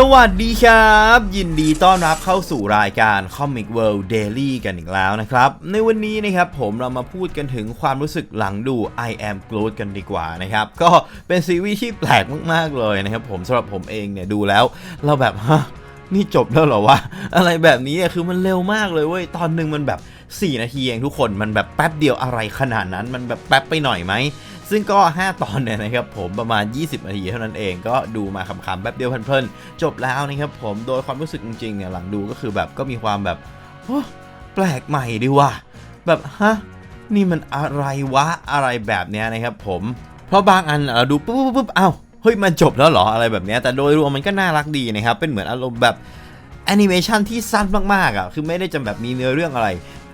สวัสดีครับ ยินดีต้อนรับเข้าสู่รายการ Comic World Daily กันอีกแล้วนะครับ ในวันนี้นะครับผมเรามาพูดกันถึงความรู้สึกหลังดู I Am Groot กันดีกว่านะครับ ก็เป็นซีรีส์ที่แปลกมาก ๆ เลยนะครับผมสำหรับผมเองเนี่ยดูแล้ว เราแบบฮะนี่จบแล้วเหรอวะ อะไรแบบนี้คือมันเร็วมากเลยเว้ย ตอนหนึ่งมันแบบ 4 นาทีเองทุกคนมันแบบแป๊บเดียวอะไรขนาดนั้น มันแบบแป๊บไปหน่อยไหม ซึ่งก็ 5 ตอนเนี่ยนะครับผมประมาณ 20นาทีเท่านั้นเองก็ดูมาคำๆแป๊บเดียวเพลินๆจบแล้วนะครับผมโดยความรู้สึกจริงๆเนี่ยหลังดูก็คือแบบก็มีความแบบโอ้แปลกใหม่ดีว่ะแบบฮะนี่มันอะไรวะอะไรแบบเนี้ยนะครับผมเพราะบางอันเราดูปุ๊บปุ๊บปุ๊บเอ้าเฮ้ยมันจบแล้วเหรออะไรแบบเนี้ยแต่โดยรวมมันก็น่ารักดีนะครับเป็นเหมือนอารมณ์แบบแอนิเมชันที่สั้นมากๆอะคือไม่ได้จำแบบมีเนื้อเรื่องอะไร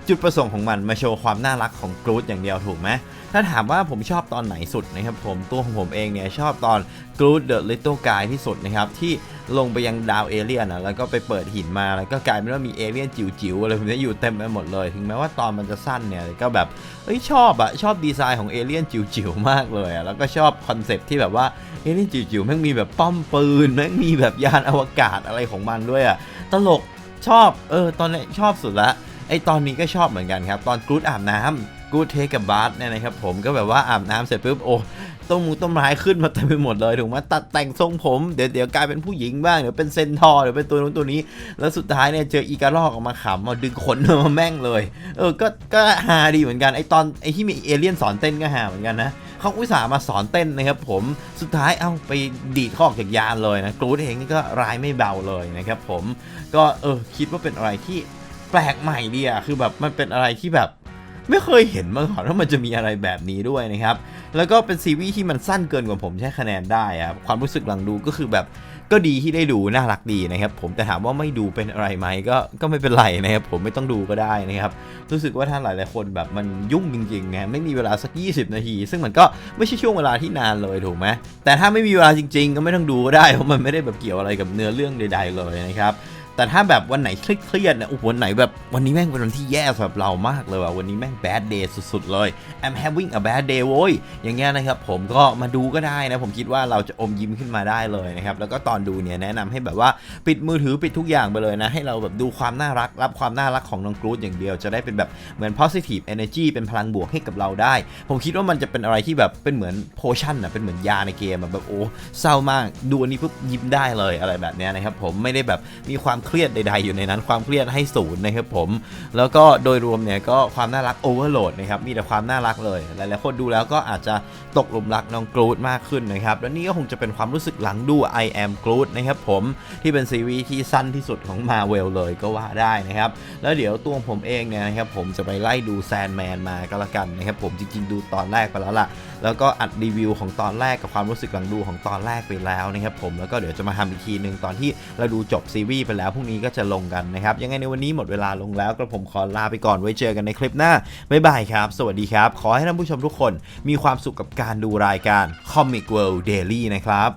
จุดประสงค์ของมันมาโชว์ความน่ารักของกรูดอย่างเดียวถูกไหมถ้าถามว่าผมชอบตอนไหนสุดนะครับผมตัวของผมเองเนี่ยชอบตอน Groot the Little Guy ที่สุดนะครับที่ลงไปยังดาวเอเลียนอะแล้วก็ไปเปิดหินมาแล้วก็กลายเป็นว่ามีเอเลียนจิ๋วๆอะไรแบบนี้อยู่เต็มไปหมดเลย ถึงแม้ว่าตอนมันจะสั้นเนี่ยก็แบบเอ้ยชอบอะชอบดีไซน์ของเอเลียนจิ๋วๆมากเลยอะแล้วก็ชอบคอนเซปที่แบบว่าเอเลียนจิ๋วๆแม่งมีแบบป้อมปืนแม่งมีแบบยานอวกาศอะไรของมันด้วยอะตลกชอบเออตอนนี้ชอบสุดละ ไอตอนนี้ก็ชอบเหมือนกันครับ ตอนกรูดอาบน้ำกรูดเทคกับบาร์เนี่ยนะครับผมก็แบบว่าอาบน้ำเสร็จปุ๊บโอ้ต้นมูต้นไม้ขึ้นมาเต็มไปหมดเลยถูกไหมตัดแต่งทรงผมเดี๋ยวเดี๋ยวกลายเป็นผู้หญิงบ้างเดี๋ยวเป็นเซนทอร์เดี๋ยวเป็นตัวนู้นตัวนี้ แล้วสุดท้ายเนี่ยเจออีการอกออกมาขำมาดึงขนมาแม่งเลย เออก็ก็ฮาดีเหมือนกันไอตอนไอที่มีเอเลี่ยนสอนเต้นก็ฮาเหมือนกันนะเขาอุตส่าห์มาสอนเต้นนะครับผมสุดท้ายเอ้าไปดีดขาออกจากยานเลยนะกรูดเองนี่ก็ร้ายไม่เบาเลยนะครับผมก็เออคิดว่าเป็นอะไรที่ แปลกใหม่ดีอะคือแบบมันเป็นอะไรที่แบบไม่เคยเห็นมาก่อนว่ามันจะมีอะไรแบบนี้ด้วยนะครับ แล้วก็เป็นซีรีส์ที่มันสั้นเกินกว่าผมใช้คะแนนได้อะความรู้สึกหลังดูก็คือแบบก็ดีที่ได้ดูน่ารักดีนะครับผมแต่ถามว่าไม่ดูเป็นอะไรไหมก็ก็ไม่เป็นไรนะครับผมไม่ต้องดูก็ได้นะครับ รู้สึกว่าท่านหลายๆคนแบบมันยุ่งจริงๆนะไม่มีเวลาสัก 20 นาที ซึ่งมันก็ไม่ใช่ช่วงเวลาที่นานเลยถูกไหมแต่ถ้าไม่มีเวลาจริง ๆ ก็ไม่ต้องดูก็ได้เพราะมันไม่ได้แบบเกี่ยวอะไรกับเนื้อเรื่องใด ๆ เลยนะครับ แต่ถ้าแบบวันไหนเครียดเนี่ยโอ้โหวันไหนแบบวันนี้แม่งเป็นวันที่แย่สำหรับเรามากเลยว่ะวันนี้แม่ง bad day สุดๆเลย I'm having a bad day โว้ยอย่างเงี้ยนะครับผมก็มาดูก็ได้นะ ผมคิดว่าเราจะอมยิ้มขึ้นมาได้เลยนะครับ แล้วก็ตอนดูเนี่ยแนะนำให้แบบว่าปิดมือถือปิดทุกอย่างไปเลยนะ ให้เราแบบดูความน่ารักรับความน่ารักของน้องกรูดอย่างเดียวจะได้เป็นแบบเหมือน positive energy เป็นพลังบวกให้กับเราได้ ผมคิดว่ามันจะเป็นอะไรที่แบบเป็นเหมือน potion อะเป็นเหมือนยาในเกมแบบโอ้เศร้ามากดูอันนี้ปุ๊บยิ้มได้เลยอะไรแบบเนี้ยนะครับผมไม่ได้แบบมีความเครียดใด ๆ อยู่ในนั้น ความเครียดให้ศูนย์นะครับผม แล้วก็โดยรวมเนี่ยก็ความน่ารักโอเวอร์โหลดนะครับ มีแต่ความน่ารักเลย หลายๆคนดูแล้วก็อาจจะตกหลุมรักน้องกรูดมากขึ้นนะครับ และนี่ก็คงจะเป็นความรู้สึกหลังดู I am Groot นะครับผมที่เป็นซีรีส์ที่สั้นที่สุดของ Marvel เลยก็ว่าได้นะครับ แล้วเดี๋ยวตัวผมเองเนี่ยนะครับผมจะไปไล่ดูแซนแมนมาก็แล้วกันนะครับผมจริงๆดูตอนแรกไปแล้วล่ะ แล้วก็อัดรีวิวของตอนแรกกับความรู้สึกหลังดูของตอนแรกไปแล้วนะครับผมแล้วก็เดี๋ยวจะมาทำอีกทีหนึ่งตอนที่เราดูจบซีรีส์ไปแล้วพรุ่งนี้ก็จะลงกันนะครับยังไงในวันนี้หมดเวลาลงแล้วก็ผมขอลาไปก่อนไว้เจอกันในคลิปหน้าบ๊ายบายครับ สวัสดีครับ ขอให้ท่านผู้ชมทุกคนมีความสุขกับการดูรายการ Comic World Daily นะครับ